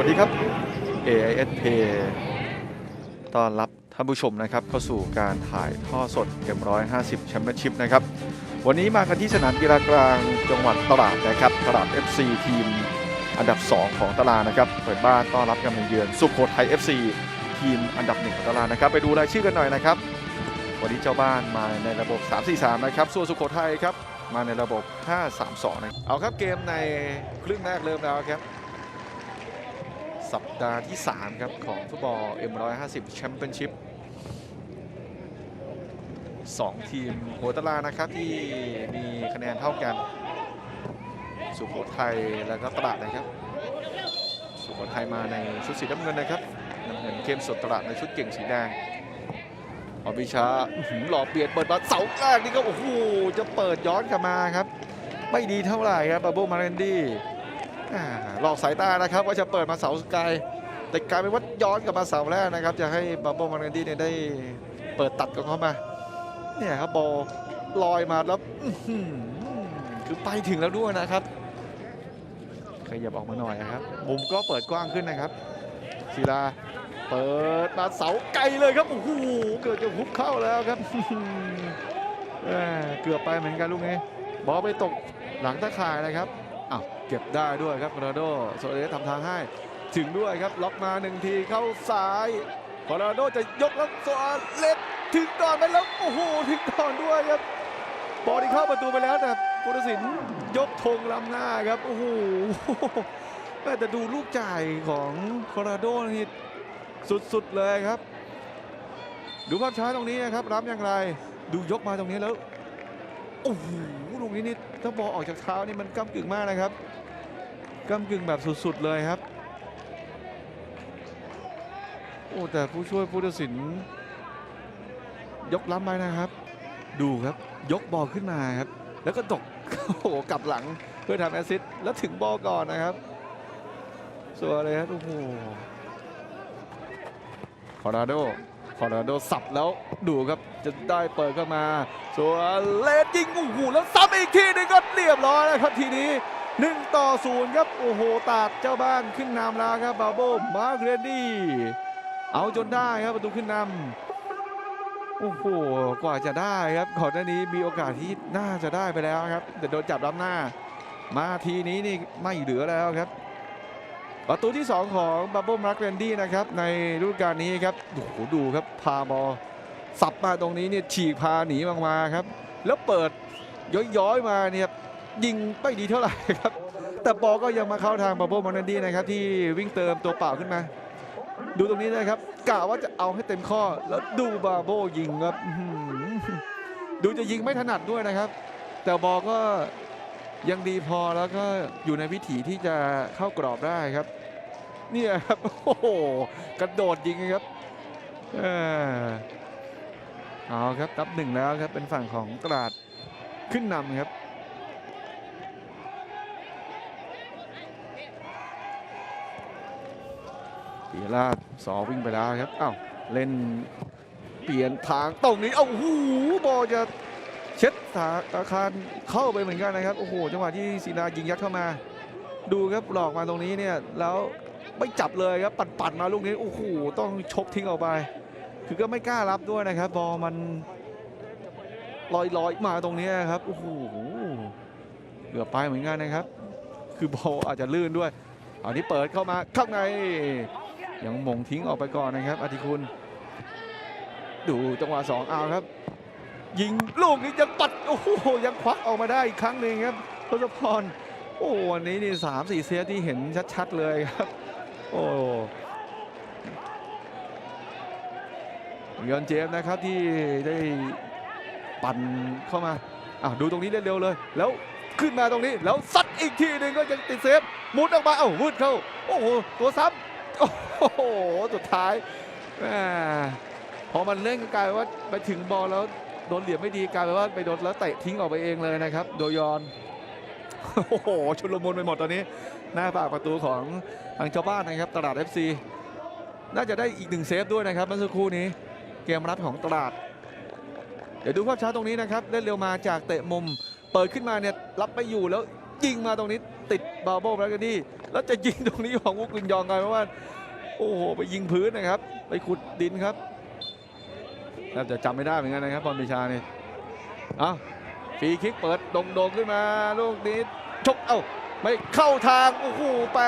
วัสดีครับ AIS Pay ต้อนรับท่านผู้ชมนะครับเข้าสู่การถ่ายท่อสดเกม150แชมเปี้ยนชิพนะครับ วันนี้มากันที่สนามกีฬากลางจังหวัดตราดนะครับตราด FC ทีมอันดับ 2 ของตารางนะครับเปิดบ้านต้อนรับกันมาเยือนสุโขทัย FC ทีมอันดับหนึ่งของตารางนะครับ ไปดูรายชื่อกันหน่อยนะครับ วันนี้เจ้าบ้านมาในระบบ 3-4-3 นะครับ ส่วนสุโขทัยครับมาในระบบ 5-3-2นะเอาครับเกมในครึ่งแรกเริ่มแล้วครับ สัปดาห์ที่ 3 ครับ ของฟุตบอล M150 แชมเปี้ยนชิพ2ทีมหัวตารางนะครับ ที่มีคะแนนเท่ากัน สุโขทัยแล้วก็ตราดนะครับ สุโขทัยมาในชุดสีน้ำเงินนะครับน้ำเงินเข้มสดตราดในชุดเก่งสีแดงอวิชาหล่อเปลี่ยนเปิดมาเสาแรกนี่ก็โอ้โหจะเปิดย้อนกลับมาครับ ไม่ดีเท่าไหร่ครับบับเบิลมาเรนดี้ หลอกสายตานะครับว่าจะเปิดมาเสาไกลแต่กลายเป็นว่าย้อนกลับมาเสาแรกนะครับ จะให้บับเบิลมาร์เกนดี้เนี่ยได้เปิดตัดกับเข้ามา เนี่ยครับบอลลอยมาแล้วคือไปถึงแล้วด้วยนะครับขยับออกมาหน่อยนะครับ มุมก็เปิดกว้างขึ้นนะครับศิลาเปิดมาเสาไกลเลยครับโอ้โหเกือบจะฮุบเข้าแล้วครับเกือบไปเหมือนกันลูกนี้บอลไปตกหลังตะข่ายนะครับ อ้าวเก็บได้ด้วยครับโครนาโดโซเลสทำทางให้ ถึงด้วยครับ ล็อกมาหนึ่งทีเข้าซ้ายโครนาโดจะยกแล้วโซเลสถึงก่อนไปแล้วโอ้โหถึงก่อนด้วยครับบอลที่เข้าประตูไปแล้วแต่พุทธศิลป์ยกธงล้ำหน้าครับโอ้โหแต่ดูลูกจ่ายของโครนาโดนี่สุดๆเลยครับ ดูภาพช้าตรงนี้นะครับรับอย่างไร ดูยกมาตรงนี้แล้ว โอ้โหลูกนี้นี่ถ้าบอลออกจากเท้านี่มันก้ากึ่งมากนะครับก้ากึ่งแบบสุดๆเลยครับโอ้แต่ผู้ช่วยผู้ตัดสิน ยกล้ำไปนะครับ ดูครับยกบอลขึ้นมาครับ แล้วก็ตกโอ้โหกลับหลังเพื่อทำแอสซิสต์แล้วถึงบอลก่อนนะครับสวยเลยครับโอ้โหคอราโดคอราโดสับแล้วดูครับจะได้เปิดเข้ามาส่วนเลดยิงโอ้โหแล้วซ้ำอีกทีหนึงก็เรียบร้อยแล้วครับทีนี้1ต่อ0ครับโอ้โหตาดเจ้าบ้านขึ้นนำแล้วครับบาโบมาร์เกรนดี้เอาจนได้ครับประตูขึ้นนำโอ้โหกว่าจะได้ครับก่อนหน้านี้มีโอกาสที่น่าจะได้ไปแล้วครับแต่โดนจับรับหน้า มาทีนี้นี่ไม่เหลือแล้วครับ ประตูที่ 2 ของบับเบิลมาร์กเรนดี้นะครับในฤดูกาลนี้ครับโอ้โหดูครับพาบอล สับมาตรงนี้เนี่ยฉีกพาหนีออกมาครับ แล้วเปิดย้อยๆมาเนี่ยยิงไม่ดีเท่าไหร่ครับ แต่บอลก็ยังมาเข้าทางบับเบิลมาร์กเรนดี้นะครับที่วิ่งเติมตัวเปล่าขึ้นมา ดูตรงนี้นะครับกะว่าจะเอาให้เต็มข้อแล้วดูบาโบยิงครับดูจะยิงไม่ถนัดด้วยนะครับ แต่บอลก็ยังดีพอแล้วก็อยู่ในวิถีที่จะเข้ากรอบได้ครับ เนี่ยครับโอ้โหกระโดดยิงครับ เออเอาครับนับหนึ่งแล้วครับเป็นฝั่งของตราดขึ้นนำครับปีลาดสอวิ่งไปแล้วครับอ้าวเล่นเปลี่ยนทางตรงนี้เอ้าโอ้โหบอลจะเช็ดสาอาคารเข้าไปเหมือนกันนะครับโอ้โหจังหวะที่ศิลายิงยัดเข้ามา ดูครับหลอกมาตรงนี้เนี่ยแล้วไม่จับเลยครับปัดปัดๆมาลูกนี้โอ้โหต้องชกทิ้งออกไป คือก็ไม่กล้ารับด้วยนะครับ บอลมันลอยลอยๆมาตรงนี้ครับโอ้โหเกือบไปเหมือนกันนะครับ คือบอลอาจจะลื่นด้วยเอานี้เปิดเข้ามาข้างในยังมงทิ้งออกไปก่อนนะครับอธิคุณ ดูจังหวะสองเอาครับ ยิงลูกนี้ยังปัดโอ้โหยังควักออกมาได้อีกครั้งหนึ่งครับทศพรโอ้วันนี้นี่สามสี่เซตที่เห็นชัดๆเลยครับ โอ้ ยอนเจมส์นะครับที่ได้ปั่นเข้ามาอะดูตรงนี้เร็วๆเลย แล้วขึ้นมาตรงนี้แล้วซัดอีกทีหนึ่งก็ยังติดเซฟมุดออกมาเอ้าวืดเข้าโอ้โหตัวซ้ำโอ้โหสุดท้ายแหมพอมันเล่นกลายเป็นว่าไปถึงบอลแล้วโดนเหลี่ยมไม่ดีกลายเป็นว่าไปโดนแล้วเตะทิ้งออกไปเองเลยนะครับ โดยอนโอ้โหชุลมุนไปหมดตอนนี้ หน้าปากประตูของทางชาวบ้านนะครับตลาด FC น่าจะได้อีกหนึ่งเซฟด้วยนะครับเมื่อสักครู่นี้ เกมรับของตลาด เดี๋ยวดูภาพช้าตรงนี้นะครับเล่นเร็วมาจากเตะมุม เปิดขึ้นมาเนี่ยรับไปอยู่แล้วยิงมาตรงนี้ติดบาโบแบรกดี้แล้วจะยิงตรงนี้ของวุกวินยองไงเพราะว่า โอ้โหไปยิงพื้นนะครับ ไปขุดดินครับแทบจะจำไม่ได้เหมือนกันนะครับพรปิชาเนี่ยอ้าฟรีคิกเปิดโด่งๆขึ้นมาลูกนี้ชกเอ้าไม่เข้าทางโอ้โหไป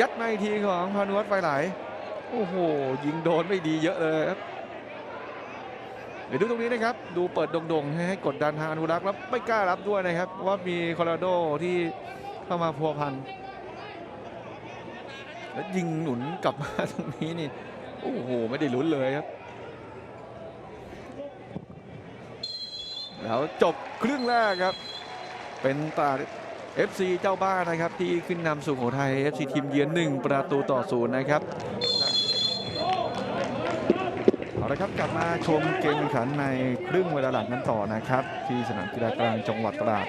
ยัดในทีของพานุวัฒน์ไฟไหลโอ้โห ยิงโดนไม่ดีเยอะเลยครับ เดี๋ยวดูตรงนี้นะครับ ดูเปิดดงๆ ให้กดดันทางอนุรักษ์แล้วไม่กล้ารับด้วยนะครับ ว่ามีโคโลราโดที่เข้ามาพัวพัน แล้วยิงหนุนกลับมาตรงนี้นี่ โอ้โห ไม่ได้ลุ้นเลยครับ แล้วจบครึ่งแรกครับ เป็นตราด FC เจ้าบ้านนะครับ ที่ขึ้นนำสุโขทัย FC ทีมเยือนหนึ่งประตูต่อศูนย์นะครับ เอาละครับกลับมาชมเกมแข่งขันในครึ่งเวลาหลังกันต่อนะครับ ที่สนามกีฬากลางจังหวัดตราด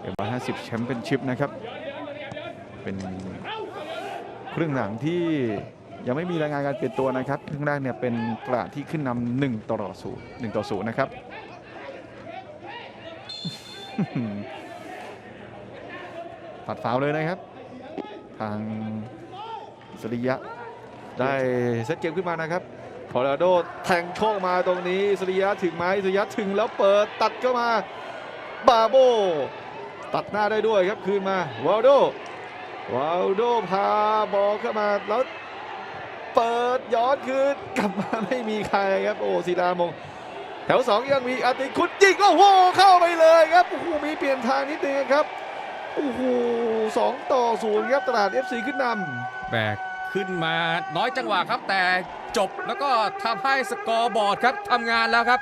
เอ็มห้าสิบแชมเปี้ยนชิพนะครับ เป็นครึ่งหลังที่ยังไม่มีรายงานการเปลี่ยนตัวนะครับครึ่งแรกเนี่ยเป็นตราดที่ขึ้นนำหนึ่งต่อศูนย์หนึ่งต่อศูนย์นะครับตัดฟาวเลยนะครับ ทางสริยะได้เซตเกมขึ้นมานะครับ โคโลาโดแทงโชคมาตรงนี้สุริยะถึงไหมสุริยะถึงแล้วเปิดตัดเข้ามาบาโบ ตัดหน้าได้ด้วยครับคืนมาวาลโดวาลโดพาบอลเข้ามาแล้วเปิดย้อนคืนกลับมาไม่มีใครครับโอ้ศิลามงแถวสองยังมีอาติคุดยิงโอ้โหเข้าไปเลยครับโอ้โหมีเปลี่ยนทางนิดนึงครับโอ้โหสองต่อศูนย์ครับตลาด FC ขึ้นนำแบกขึ้นมาน้อยจังหวะครับแต่ จบ แล้วก็ทำให้สกอร์บอร์ดครับทำงานแล้วครับ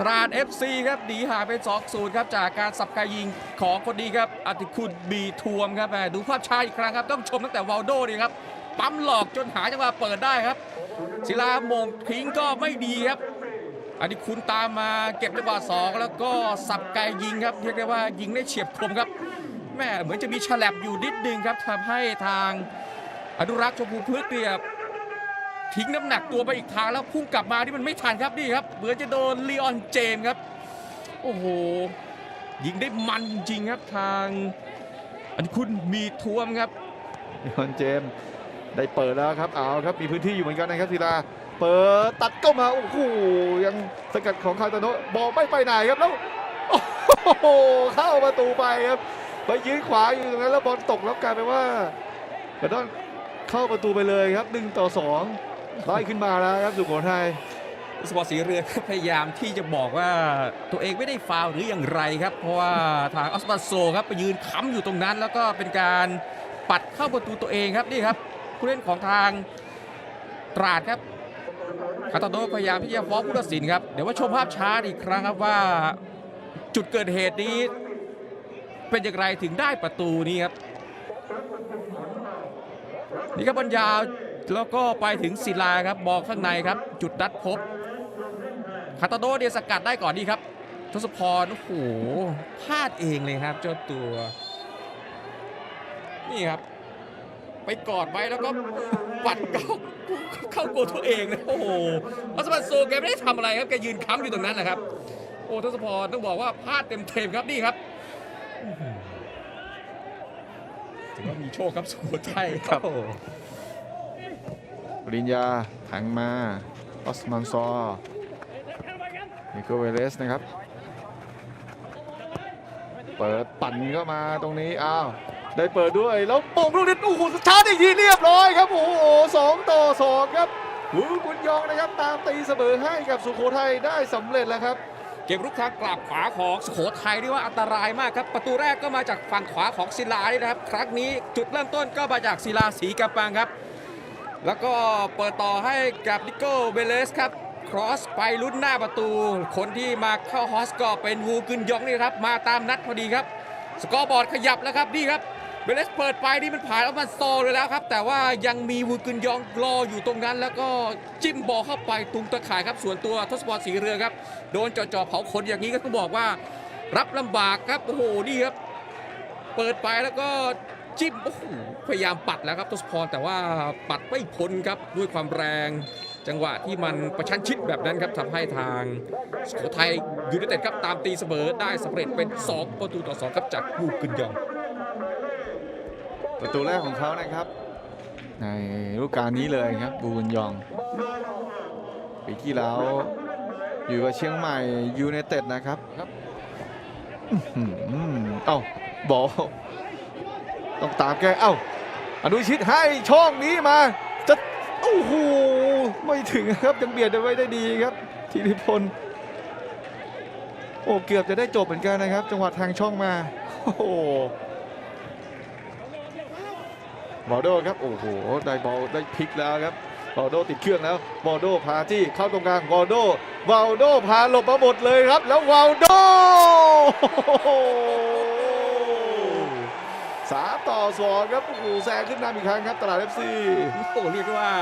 ตราด FC ครับหนีหางเป็น2 0ครับจากการสับกายิงของคนดีครับอติคุณบีทวมครับแหมดูภาพช้าอีกครั้งครับ ต้องชมตั้งแต่วาลโดนี่ครับ ปั๊มหลอกจนหาจังหวะเปิดได้ครับ ศิลามงทิ้งก็ไม่ดีครับอติคุณตามมาเก็บจังหวะสองแล้วก็สับไกยิงครับเรียกได้ว่ายิงได้เฉียบคมครับแม่เหมือนจะมีฉลับอยู่นิดนึงครับทำให้ทางอนุรักษ์ชมพูพฤกษ์เนี่ย ทิ้งน้ำหนักตัวไปอีกทางแล้วพุ่งกลับมาที่มันไม่ทันครับนี่ครับเหมือนจะโดนลีออนเจมครับ โอ้โห ยิงได้มันจริงครับทาง อันนี้คุณมีทวมครับยออนเจมได้เปิดแล้วครับเอาครับมีพื้นที่อยู่เหมือนกันนะครับศิลาเปิดตัดเข้ามาโอ้โหยังสกัดของคาตาโนะบอลไม่ไปไหนครับแล้วโอ้โหเข้าประตูไปครับไปยืนขวาอยู่ตรงนั้นแล้วบอลตกแล้วกลายเป็นว่าก็ต้องเข้าประตูไปเลยครับหนึ่งต่อสอง ไล่ขึ้นมาแล้วครับสุโขทัยสปอร์ตสีเรือพยายามที่จะบอกว่าตัวเองไม่ได้ฟาวหรืออย่างไรครับ เพราะว่าทางออสปาโซครับไปยืนค้ำอยู่ตรงนั้น แล้วก็เป็นการปัดเข้าประตูตัวเองครับนี่ครับผู้เล่นของทางตราดครับคาตาโนพยายามที่จะฟ้องผู้ตัดสินครับเดี๋ยวว่าชมภาพช้าอีกครั้งครับว่าจุดเกิดเหตุนี้ เป็นอย่างไรถึงได้ประตูนี้ครับนี่ครับบอลยาว แล้วก็ไปถึงศิลาครับบอลข้างในครับ จุดนัดพบคาตาโดเดียสกัดได้ก่อนดีครับทศพรโอ้โหพลาดเองเลยครับ เจ้าตัว นี่ครับ ไปกอดไว้แล้วก็ปัดเข้าเข้าโกตัวเองนะโอ้โหอัสบันโซแกไม่ได้ทำอะไรครับแกยืนค้ำอยู่ตรงนั้นแหละครับ โอ้ทศพรต้องบอกว่าพลาดเต็มเทมๆครับนี่ครับถือว่ามีโชคครับสุโขทัยครับ ริญญาถังมาออสมันซอร์มิโคเวเลสนะครับ เปิดปั่นเข้ามาตรงนี้อ้าวได้เปิดด้วยแล้วโป่งลูกนี้โอ้โหชาร์จอีกทีเรียบร้อยครับโอ้โหสองต่อสองครับหูบุญยองนะครับตามตีเสมอให้กับสุโขทัยได้สำเร็จแล้วครับเกมรุกทางกลับขวาของสุโขทัยนี่ว่าอันตรายมากครับ ประตูแรกก็มาจากฝั่งขวาของศิลานี่นะครับ ครั้งนี้จุดเริ่มต้นก็มาจากศิลาสีกำปังครับ แล้วก็เปิดต่อให้กับนิโก้เบเลสครับครอสไปลุ้นหน้าประตู คนที่มาเข้าฮอสก็เป็นวูกึนยองนี่ครับ มาตามนัดพอดีครับ สกอร์บอร์ดขยับแล้วครับนี่ครับเบเลสเปิดไปนี่มันผ่านแล้วมันโซเลยแล้วครับ แต่ว่ายังมีวูกึนยองรออยู่ตรงนั้น แล้วก็จิ้มบอลเข้าไปตุงตะข่ายครับ ส่วนตัวทศพรสีเรือครับ โดนจ่อๆเผาขนอย่างนี้ก็ต้องบอกว่า รับลำบากครับโอ้โหนี่ครับ เปิดไปแล้วก็จิ้มโอ้โห พยายามปัดแล้วครับทศพรแต่ว่าปัดไม่พ้นครับด้วยความแรง จังหวะที่มันประชันชิดแบบนั้นครับทำให้ทางสุโขทัยยูไนเต็ดครับตามตีเสมอได้สำเร็จเป็น 2 ประตูต่อ 2 ครับจากลูกกึนยอง ประตูแรกของเขานะครับ ในฤดูกาลนี้เลยครับบูนยองปีที่แล้วอยู่กับเชียงใหม่ยูไนเต็ดนะครับครับอื้อหือเอ้าบอลต้องตามแกเอ้า อนุชิตให้ช่องนี้มา จะโอ้โหไม่ถึงครับยังเบียดเอาไว้ได้ดีครับธีรพลโอ้เกือบจะได้จบเหมือนกันนะครับ จังหวะทางช่องมาโอ้โหบอโดครับโอ้โหได้บอลได้พลิกแล้วครับบอลโดติดเครื่องแล้วบอลโดพาจี้เข้าตรงกลางบอลโดวาลโดพาหลบมาหมดเลยครับ แล้ววาลโด้ ต่อสองครับโอ้โหแซงขึ้นนำอีกครั้งครับตลาดเอฟซีโอ้โหเรียกว่า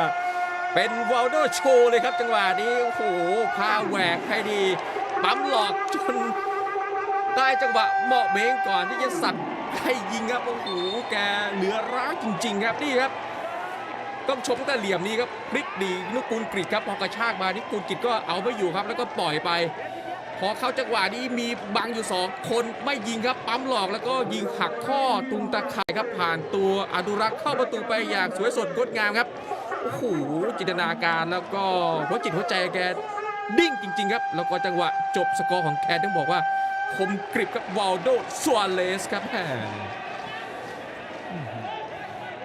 เป็นวอลโดโชว์เลยครับจังหวะนี้โอ้โหพาแหวกให้ดี ปั๊มหลอกจนได้จังหวะเหมาะเบงก่อนที่จะสับให้ยิงครับโอ้โหแกเหลือร้ายจริง ๆ ครับนี่ครับ ต้องชมตั้งแต่เหลี่ยมนี้ครับพลิกดีนุกูลกริดครับพอกระชากมานิกูลกริดก็เอาไม่อยู่ครับแล้วก็ปล่อยไป พอเข้าจังหวะนี้มีบังอยู่สองคนไม่ยิงครับ ปั๊มหลอกแล้วก็ยิงหักข้อตุงตะข่ายครับ ผ่านตัวอนุรักษ์เข้าประตูไปอย่างสวยสดงดงามครับโอ้โหจินตนาการแล้วก็หัวจิตหัวใจแกดิ้งจริง ๆ ครับ แล้วก็จังหวะจบสกอร์ของแกต้องบอกว่าคมกริบครับวาลโดซัวเลสครับแหม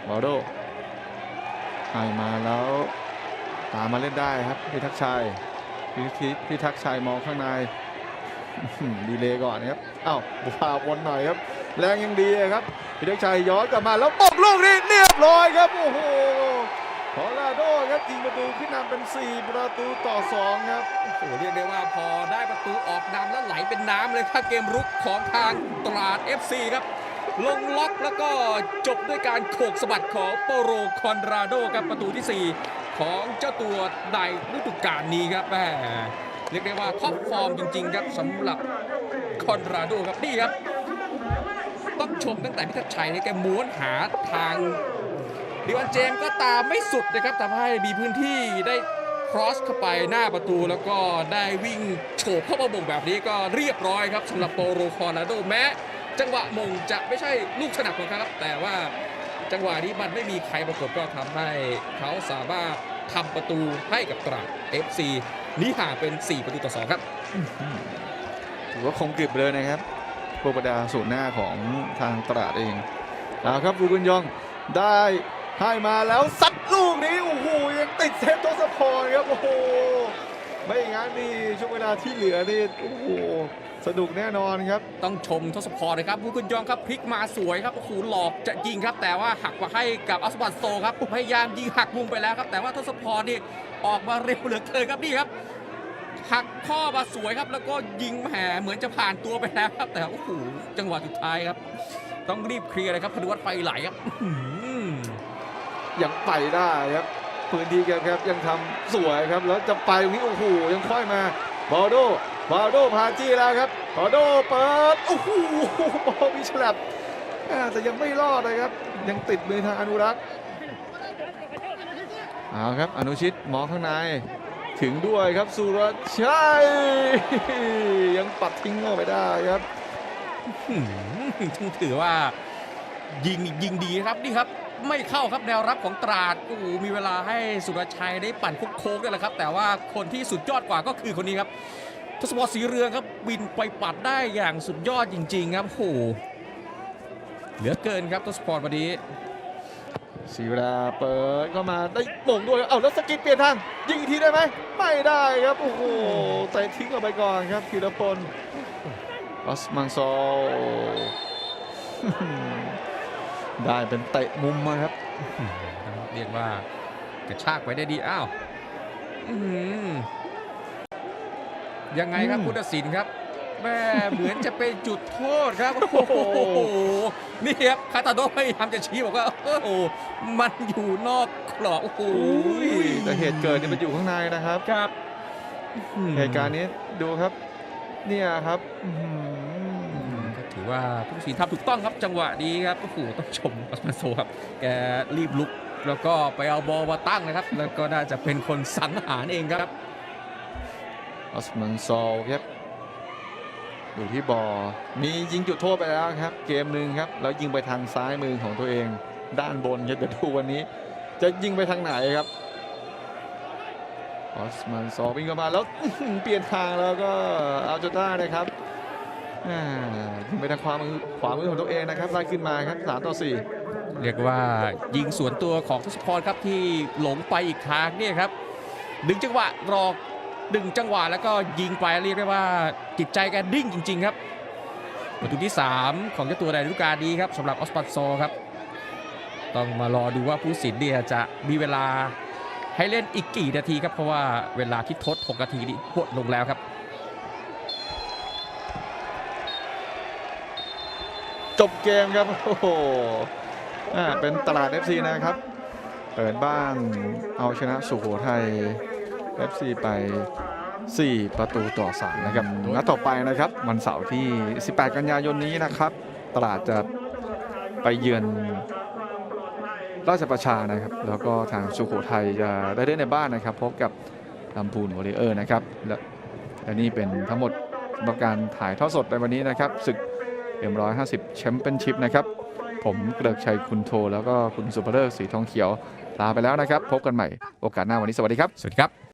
บอลโดให้มาแล้วตามมาเล่นได้ครับพิทักษ์ชัยพิพิพิทักษ์ชัยมองข้างใน ดีเลยก่อนครับเอ้าพาวนหน่อยครับ แรงยังดีครับพิทักษ์ชัยย้อนกลับมาแล้วปกลูกนี้เรียบร้อยครับโอ้โหคอลราโดครับยิงประตูขึ้นนำเป็น 4 ประตูต่อ 2 ครับโอ้โหเรียกได้ว่าพอได้ประตูออกนำแล้วไหลเป็นน้ำเลยครับเกมรุกของทางตราด FC ครับลงล็อกแล้วก็จบด้วยการโขกสะบัดของโปโรคอนราโดครับประตูที่ 4 ของเจ้าตัวในฤดูกาลนี้ครับแหม เรียกได้ว่าท็อปฟอร์มจริง ๆ ครับสำหรับคอนราโดครับนี่ครับ ต้องชมตั้งแต่พิทักษ์ชัยเนี่ยแกม้วนหาทางดิวันเจมส์ก็ตามไม่สุดนะครับทำให้มีพื้นที่ได้ครอสเข้าไปหน้าประตูแล้วก็ได้วิ่งโฉบเข้ามาบ่งแบบนี้ก็เรียบร้อยครับสำหรับโปโรคอร์นาโดแม้จังหวะมงจะไม่ใช่ลูกถนัดของเขาครับ แต่ว่าจังหวะนี้มันไม่มีใครประกบก็ทำให้เขาสามารถทำประตูให้กับตราด FC นี่ห่างเป็น 4 ประตูต่อ 2 ครับ ถือว่าคงกริบเลยนะครับโปรบดาสูนหน้าของทางตราดเองเอาครับบูกุนยองได้ให้มาแล้วซัดลูกนี้โอ้โหยังติดเซฟโทสปอร์ครับโอ้โห ไม่อย่างนั้นนี่ช่วงเวลาที่เหลือนี่โอ้โหสนุกแน่นอนครับ ต้องชมทศพรนะครับบุกุนยองครับพลิกมาสวยครับโอ้โหหลอกจะยิงครับ แต่ว่าหักมาให้กับอัสบัตโซครับพยายามยิงหักมุมไปแล้วครับ แต่ว่าทศพรนี่ออกมาเร็วเหลือเกินครับนี่ครับหักข้อมาสวยครับ แล้วก็ยิงแหมเหมือนจะผ่านตัวไปแล้วครับ แต่โอ้โหจังหวะสุดท้ายครับ ต้องรีบเคลียร์เลยครับพนุวัฒน์ไฟไหลครับอื้อหือยังไปได้ครับ พื้นที่แกครับยังทำสวยครับแล้วจะไปตรงนี้โอ้โหยังค่อยมาบอโดบอโดพาจี้แล้วครับบอโดเปิดโอ้โหบอลมีฉลับแต่ยังไม่รอดนะครับ ยังติดมือทางอนุรักษ์เอาครับอนุชิตมองข้างในถึงด้วยครับสุรชัยยังปัดทิ้งออกไปได้ครับถือว่ายิงยิงดีครับนี่ครับ ไม่เข้าครับแนวรับของตราดโอ้โหมีเวลาให้สุรชัยได้ปั่นโค้งๆด้วยแหละครับ แต่ว่าคนที่สุดยอดกว่าก็คือคนนี้ครับทศพรศรีเรืองครับบินไปปัดได้อย่างสุดยอดจริง ๆ ครับโอ้โหเหลือเกินครับทศพรวันนี้สีเวลาเปิดเข้ามาได้โป่งด้วย เอาแล้วสกิปเปลี่ยนทางยิงอีกทีได้ไหมไม่ได้ครับ โอ้โหเตะทิ้งออกไปก่อนครับธีรพลออสมังโซล ได้เป็นเตะมุมมาครับ เรียกว่ากระชากไปได้ดี อ้าวอื้อหือยังไงครับอืมพุทธศิลป์ครับแม่เหมือนจะเป็นจุดโทษครับ โอ้โห นี่ครับคาตาโดพยายามจะชี้บอกว่าโอ้โหมันอยู่นอกกรอบโอ้โหแต่เหตุเกิดเนี่ยมันอยู่ข้างในนะครับครับเหตุการณ์นี้ดูครับ เนี่ยครับือว่าผู้สินทำถูกต้องครับจังหวะนี้ครับโอ้โหต้องชมอัสมาโซครับแกรีบลุก แล้วก็ไปเอาบอลมาตั้งนะครับ แล้วก็น่าจะเป็นคนสังหารเองครับออสมันโซครับอยู่ที่บอลมียิงจุดโทษไปแล้วครับ เกมหนึ่งครับ แล้วยิงไปทางซ้ายมือของตัวเอง ด้านบนครับเดี๋ยวดูวันนี้ จะยิงไปทางไหนครับออสมันซอวิ่งเข้ามาแล้วเปลี่ยนทางแล้วก็เอาจนได้นะครับ ไปทางขวามือขวามือของตัวเองนะครับไล่ขึ้นมาครับสามต่อสี่เรียกว่ายิงสวนตัวของทศพรครับที่หลงไปอีกทางเนี่ยครับดึงจังหวะรอดึงจังหวะแล้วก็ยิงไปเรียกได้ว่าจิตใจแกดิ้งจริง ๆ ครับประตูที่ 3 ของเจ้าตัวในฤดูกาลนี้ครับสำหรับออสปันโซครับ ต้องมารอดูว่าผู้สินเนี่ยจะมีเวลาให้เล่นอีกกี่นาทีครับเพราะว่าเวลาที่ทด 6 นาทีนี้หมดลงแล้วครับ จบเกมครับโอ้โหเป็นตลาด FC นะครับ เปิดบ้านเอาชนะสุโขทัย FC ไป 4 ประตูต่อ 3 นะครับนัดต่อไปนะครับ วันเสาร์ที่ 18 กันยายนนี้นะครับ ตลาดจะไปเยือนราชประชานะครับ แล้วก็ทางสุโขทัยจะได้เล่นในบ้านนะครับ พบกับลำพูนวอริเออร์นะครับและและนี่เป็นทั้งหมดสำหรับการถ่ายทอดสดในวันนี้นะครับศึก M150 แชมเปี้ยนชิพนะครับผมเกริกชัยคุณโทแล้วก็คุณสุภเลิศสีทองเขียวลาไปแล้วนะครับ พบกันใหม่โอกาสหน้าวันนี้สวัสดีครับ สวัสดีครับ